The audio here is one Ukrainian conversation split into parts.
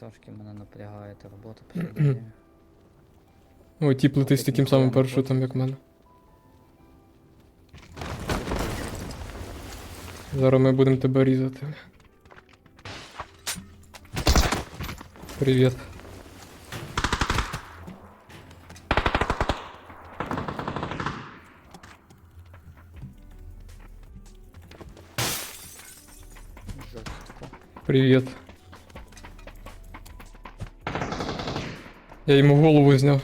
трошки мене напрягає та робота прийде. Ой, ті плити з таким самим не парашутом, як в мене. Зараз ми будемо тебе різати. Привіт. Привіт. Я йому голову зняв.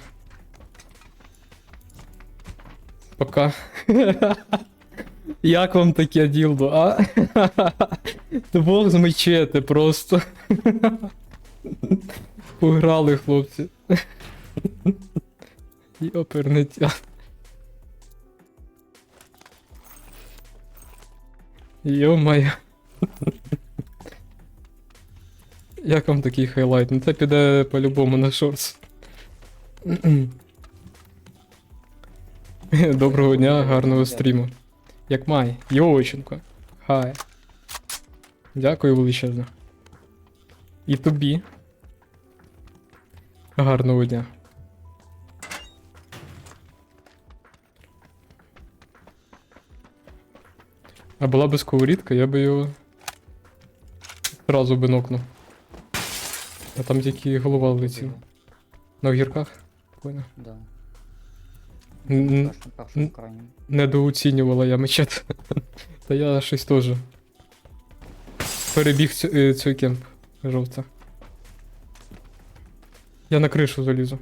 Пока. Як вам таке ділдо, а? Двох змечете просто. Пограли, хлопці. Йопернетя. Йо-моє. Як вам такий хайлайт? Ну це піде по-любому на шорс. Доброго дня, гарного стріму. Як май. Йовоченко. Хай. Дякую величезно. І тобі. Гарного дня. А була би сковорідка, я би його зразу би нокнув. А там тільки голова летіла. На огірках? Понял. Да. Н- Першим, першим н- крайнім. Недооцінювала я мечет. Та я щось теж. Перебіг цю, е, кемп. Жовта. Я на кришу залізу.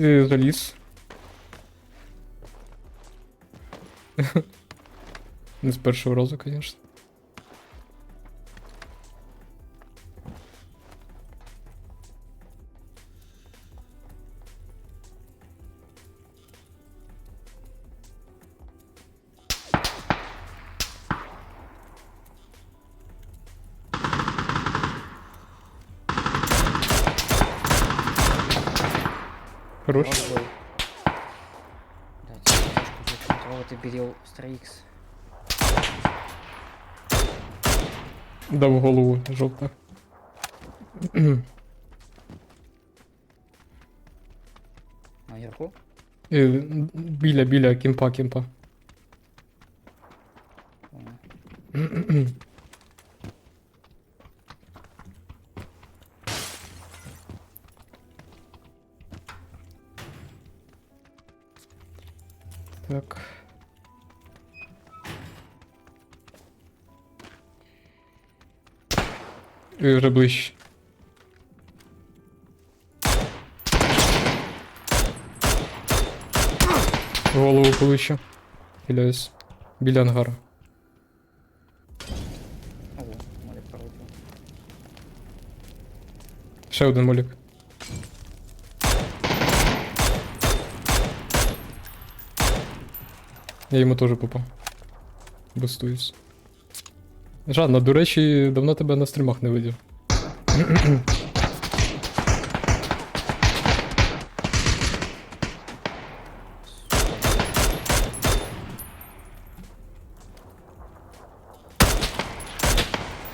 Е, Заліз. Не з першого разу, звісно. Хорош. Да, ты берил 3 Да в голову, жовта. Наверху? Е, Біля, біля кімпа, кімпа. Так. І вже ближче. Голову повище. Хиляюсь. Біля ангара. Ще один молік. Я йому теж попав. Бустуюсь. Жанна, до речі, давно тебе на стрімах не видів.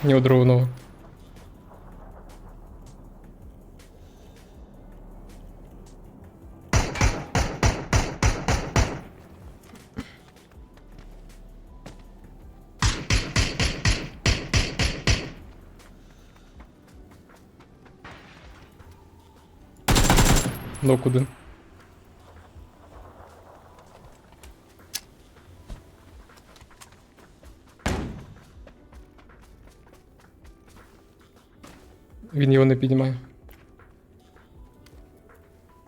Ні одровного. Нок один. Він його не піднімає.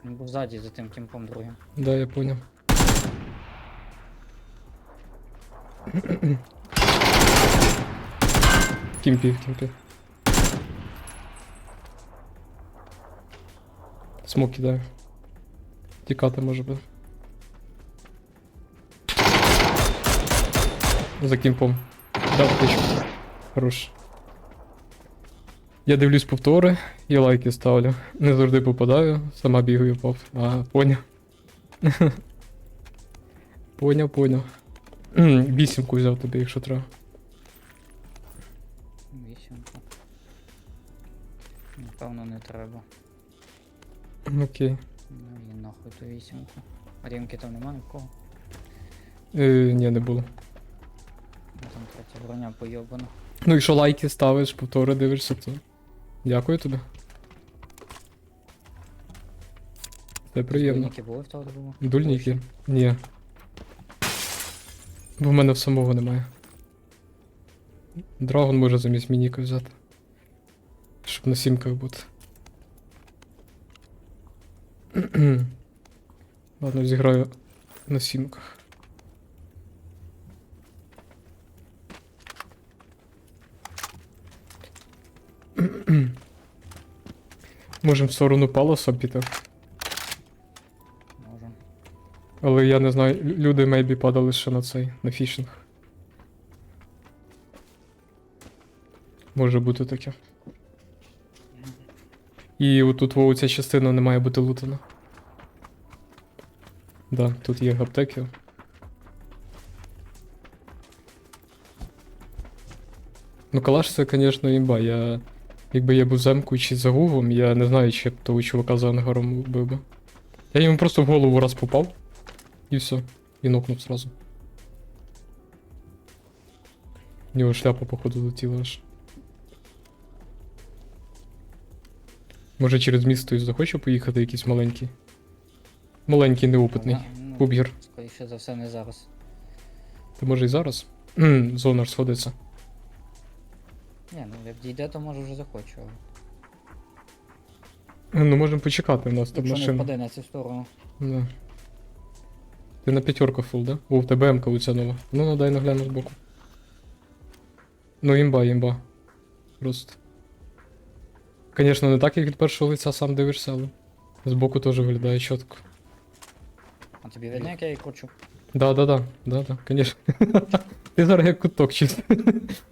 Він був ззаді за тим кімпом другим. Да, я понял. Кімпі, кімпі. Смок кидаю. Тікати може би. За кімпом. Дав тичку. Хорош. Я дивлюсь повтори і лайки ставлю. Не завжди попадаю, сама бігаю пов. А, поняв. Поняв, поняв. Вісімку взяв тобі, якщо треба. Вісімку. Напевно, не треба. Окей. Ну і нахуй ту вісімку. А рімки там немає нікого? Е, ні, не було. Ну, Там третя броня пойобана. Ну, якщо лайки ставиш, повтори дивишся, то. Дякую тобі. Це приємно. Дульники були в того другого? Дульники? Ні. Бо в мене в самого немає. Драгон може замість мініка взяти. Щоб на сімках бути. Ладно, зіграю на сімках. Можем в сторону палоса піти. Можем. Але я не знаю, люди мейбі падали ще на цей, на фішинг. Може бути таке. І отут ця частина не має бути лутана. Да, тут є аптеки. Ну, калаш це, звісно, імба. Я. Якби я був земкою чи за гуглом, я не знаю, чи б того чувака за ангаром вбив би. Я йому просто в голову раз попав. І все. І нокнув сразу. У нього шляпа, походу, летіла аж. Може через місто і захоче поїхати якийсь маленький. Маленький, неопитний. Ну, Пубгір. Скоріше за все, не зараз. Та може і зараз? Кхм, Зонар сходиться. Ні, ну як дійде, то може вже захочу. Ну можемо почекати, у нас там Якщо не машина. впаде на цю сторону. Да. Ти на п'ятерку фул, да? О, в тебе МК оця нова. Ну, надай нагляну збоку. Ну, імба, імба. Просто. Звісно, не так, як від першого лиця сам дивишся, але збоку теж виглядає чітко. А тобі видно, як я її кручу? Да, да, да, да, да, конечно. Ти зараз як куток чисто.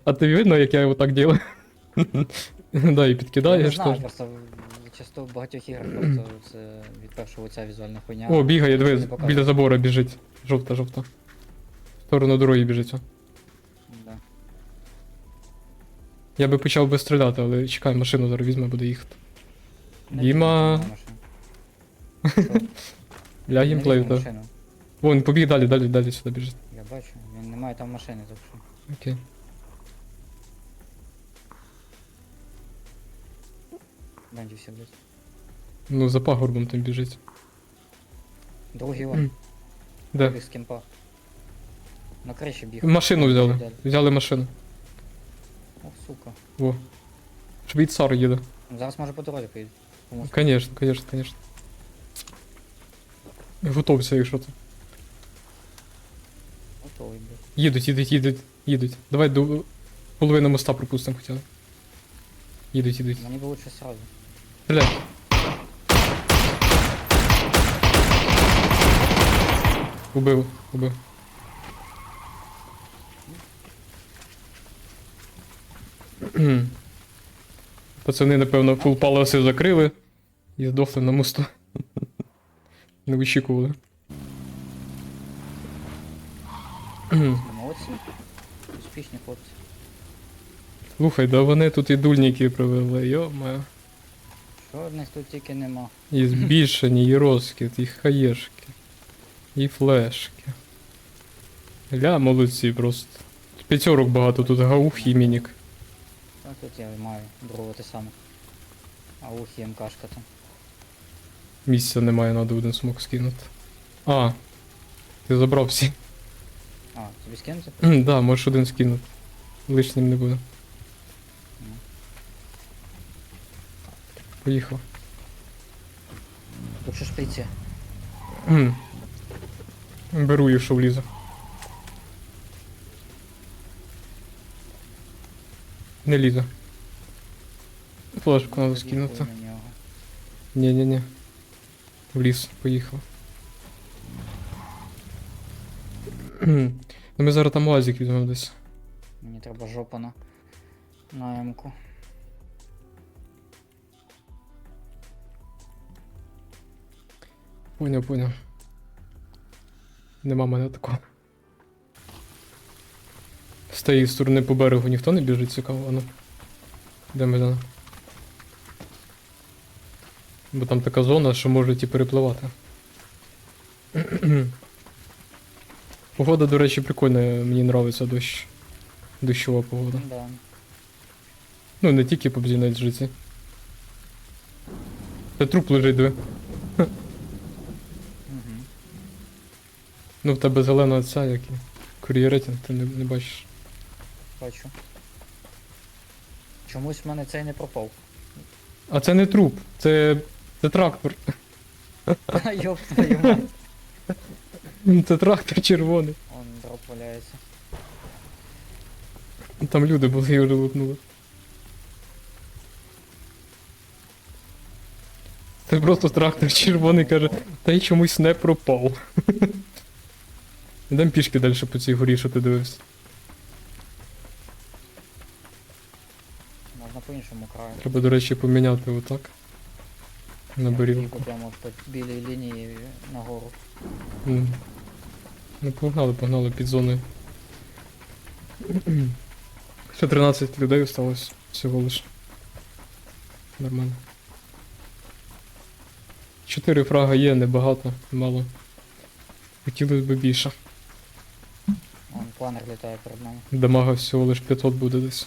А тобі видно, як я його так ділаю? Да, і я не підкидаєш знаю, теж. просто часто в багатьох іграх просто це від першого ця візуальна хуйня. О, бігає, не дивись, показує. біля забора біжить. Жовта, жовта. В сторону дороги біжить. о. Я би почав би стріляти, але чекай, машину зараз візьме, буде їхати. Діма. лізь на так. Вон, побіг далі, далі, далі сюди біжить. Я бачу, він не має там машини, так що. Окей. Бенді всі, блядь. Ну, за пагорбом там біжить. Другий он, Де? з кемпа. На криші біг. Машину взяли. Взяли машину. О, сука. Во. Швейцар їде. Ну, Зараз може по дорозі поїде. Конечно, конечно, конечно. Готовся, якщо то. Готовий, блядь. Їдуть, їдуть, їдуть, їдуть. Давай до половини моста пропустимо хоча б. Їдуть, їдуть. Мені би лучше сразу. Стріляй. Убив, убив. Пацани, напевно, фул паласи закрили і здохли на мосту. Не вичікували. Молодці. Успішні хлопці. Слухай, да вони тут і дульники привели, йо-моє. Що в них тут тільки нема. І збільшені, і розкид, і хаєшки, і флешки. Ля, молодці просто. П'ятерок багато тут гаух і мінік. А тут я маю другого те саме. А ухі МКшка там. Місця немає, треба один смок скинути. А. Ти забрав всі. А, тобі скинути? Кхм, да, можеш один скинути. Лишнім не буде. Ну. Поїхав. Лучше шприці. Кхм. Беру, якщо влізе. Не лізе. Флешку треба скинути. Ні-ні-ні. В ліс поїхав. ну ми зараз там лазик візьмемо десь. Мені треба жопа на, на М-ку. Поняв, поняв. Нема мене такого. Тієї сторони по берегу ніхто не біжить, цікаво, ану. Де ми? Бо там така зона, що можуть і перепливати. Погода, до речі, прикольна, мені нравиться дощ. Дощова погода. Да. Ну, не тільки по навіть житті. Та труп лежить, диви. Угу. Ну, в тебе зелена ця, як і кур'єретін, ти не, не бачиш. Бачу. Чомусь в мене цей не пропав. А це не труп, це. це трактор. Йоп твою мать. Це трактор червоний. Он дроп валяється. Там люди були і лутнули. Це просто трактор червоний каже, та й чомусь не пропав. Йдемо пішки далі по цій горі, що ти дивився. Іншому краю. Треба, до речі, поміняти отак. На Я прямо по білій лінії нагору. М. Ну, погнали, погнали під зоною. Ще 13 людей осталось всього лиш. Нормально. Чотири фрага є, небагато, мало. Хотілося б більше. Вон планер літає перед нами. Дамага всього лиш 500 буде десь.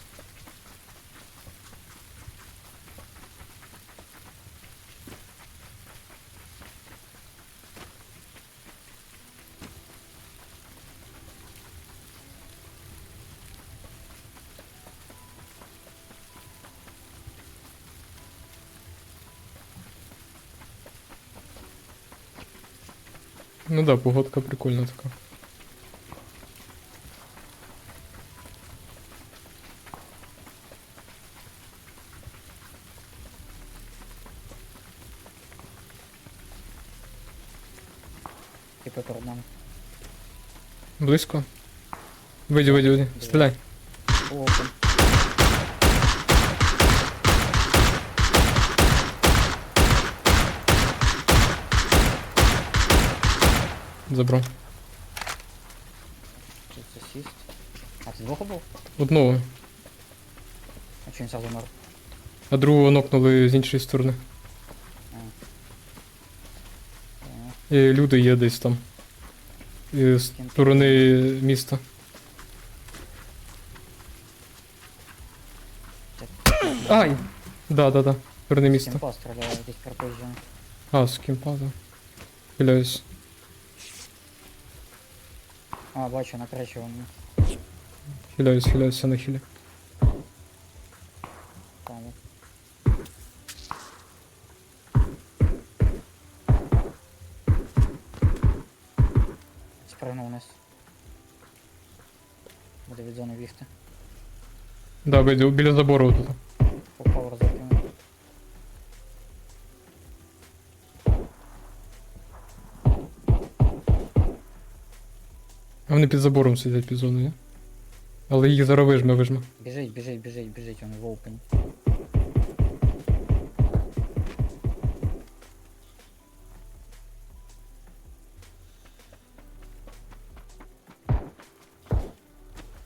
Ну да, погодка прикольна така. Типу перед. Близько. Вийди, вийди, вийди. Стріляй. Опен. Забрав. Чи це сіст? А ти двох був? Одного, А чи він сразу мер? а другого нокнули з іншої сторони. І люди є десь там. І з сторони міста. Ай! Да, да, да. Сторони міста. Кімпа стріляє, якийсь пропозиція. А, з кімпа, да. Хиляюсь. А, бачу, на кречі вон. Хиляюсь, хиляюсь, я на хілі. Там. Спригнув вниз. Буде від зони бігти. Да, біля забору тут. Вони під забором сидять під зоною? Але їх зараз вижме, вижме. Біжить, біжить, біжить, біжить, він в опені.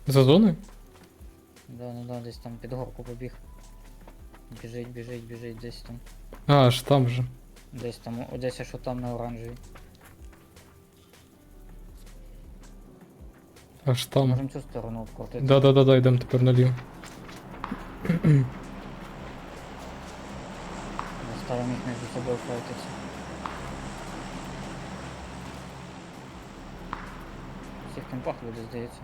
За зоною? Да, да, да, десь там під горку побіг. Біжить, біжить, біжить, десь там. А, аж там же. Десь там, десь що там на оранжевій. Аж там. Можемо цю сторону обкрутити. Да, да, да, да, йдемо тепер наліво. Заставимо їх між собою файтитися. Всіх кемпах люди, здається.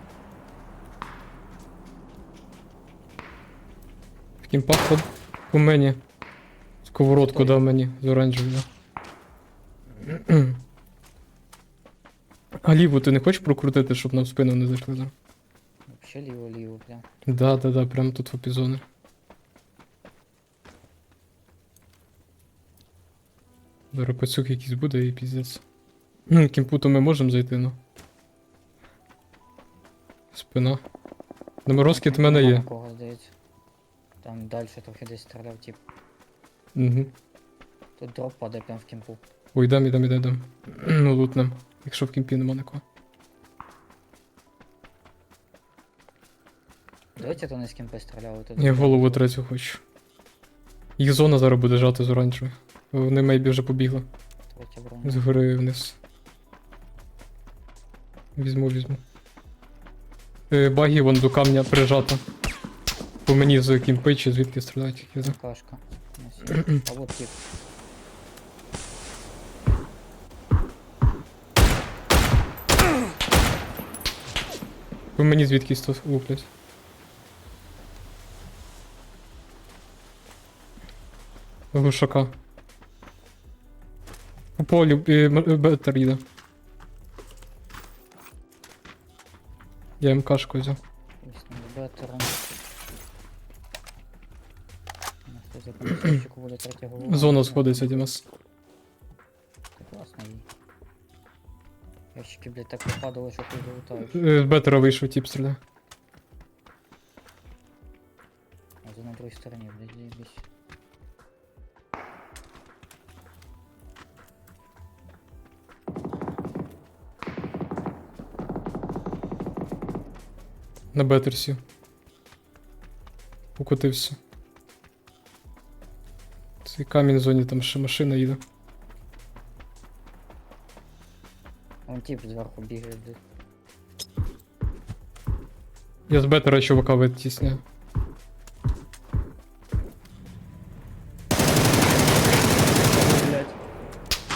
В кімпах по, по мені. Сковородку дав мені з оранжевою. А ліву ти не хочеш прокрутити, щоб нам в спину не зайшли? Да? Вообще ліво-ліво, прям. Да, да, да, прямо тут в епізони. Зараз пацюк якийсь буде і піздець. Ну, кімпуту ми можемо зайти, ну. Спина. Розкид в мене є. Кого, здається. Там далі трохи десь стріляв, тип. Угу. Тут дроп падає прям в кемпу. Ой, йдем, йдем, йдем, йдем. Ну, лутнем, якщо в кімпі нема нікого. Давайте то не з ким постріляв. Я голову третю хочу. Їх зона зараз буде жати з оранжевою. Вони майбі вже побігли. З гори вниз. Візьму, візьму. Е, багі вон до камня прижато. По мені з кімпи чи звідки стріляють. Кашка. А вот тип. По мені звідкись тут луплять. Глушака. По полю е, м- е, бетер їде. Я МКшку взяв. У. Зона сходиться, Дімас. Ящики, блядь, так попадали, що ти залутаєш. Е, З бетера вийшов тип стріляє. А за на другій стороні, блядь, заебись. На бетерсі. Укотився. Цей камінь в зоні, там ще машина їде. Тип зверху бігає, блядь. Я з бетера чувака витісняю. Блядь.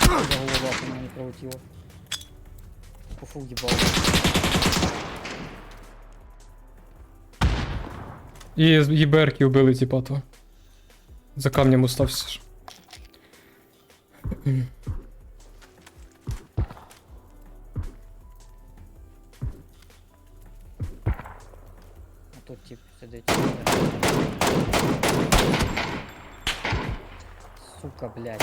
За голова по мене прилетіла. Куфу їбав. І з ЄБРки вбили типа то. За камнем устався сидить. Сука, блядь.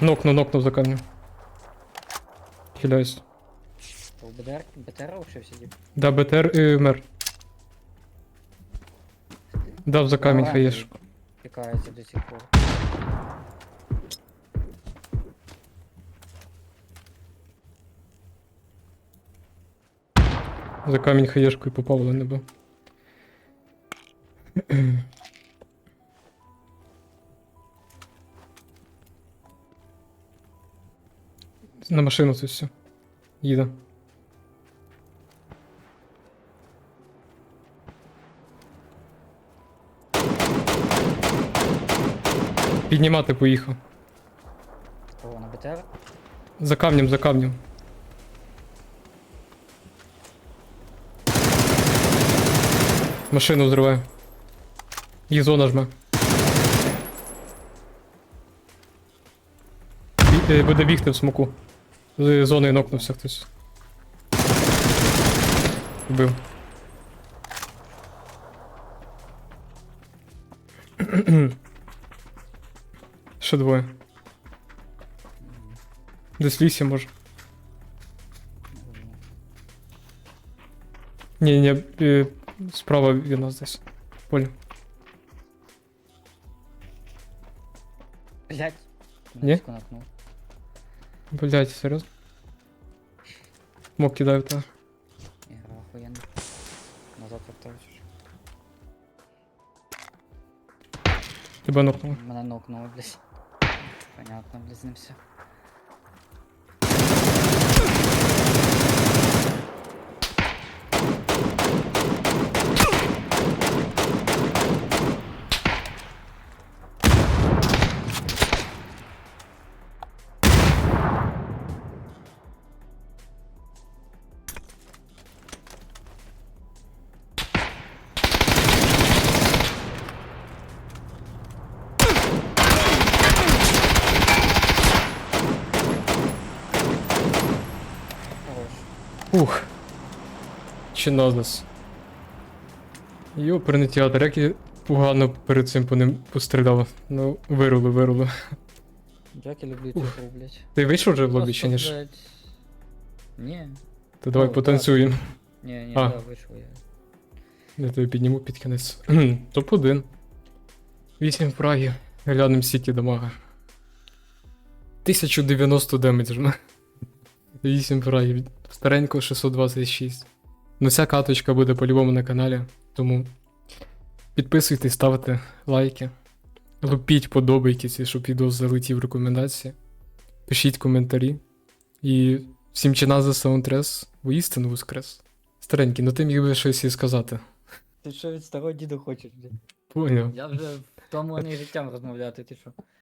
Нокну, нокну за камнем. Хиляюсь. У БТР, БТР лишився тип? Да, БТР і мер. Дав за камінь Оранжевий хаєш. Пікається до сих пор. За камінь хаєшкою попав, але не бив. На машину це все. Їде. Піднімати поїхав. Кого на БТР? За камнем, за камнем. Машину взриваю. Їх зона жме. Бі- е, Буде бігти в смоку. З зоною нокнувся хтось. Вбив. Ще двоє. Десь в лісі може. Ні, ні, е, справа від нас десь. Полі. Блять. Ні? накнув. Блять, серйозно? Мок кидаю та. Ігра охуєнна. Назад вертаєш. Тебе нокнуло. Мене нокнуло, блядь. Понятно, блядь, з ним все. Чинозас. Йоперний театр, як я погано перед цим по ним постріляв. Ну, вирули, вирули. Як я люблю цю гру, блядь. Ти вийшов вже в лобі чи ні? ж? Ні. То давай Ну, потанцюємо. Ні, ні, А. да, вийшов я. Я тебе підніму під кінець. Топ-1. 8 фрагів. Глянем сіті дамага. 1090 демеджа. 8 фрагів. Старенько 626. Ну ця каточка буде по-любому на каналі, тому підписуйтесь, ставте лайки. Лупіть подобайки, щоб відео залетів рекомендації. Пишіть коментарі. І всім чина за саундтрес, воістину воскрес. Старенький, ну ти міг би щось і сказати. Ти що від старого діда хочеш, блядь? Поняв. Я вже втомлений життям розмовляти, ти що?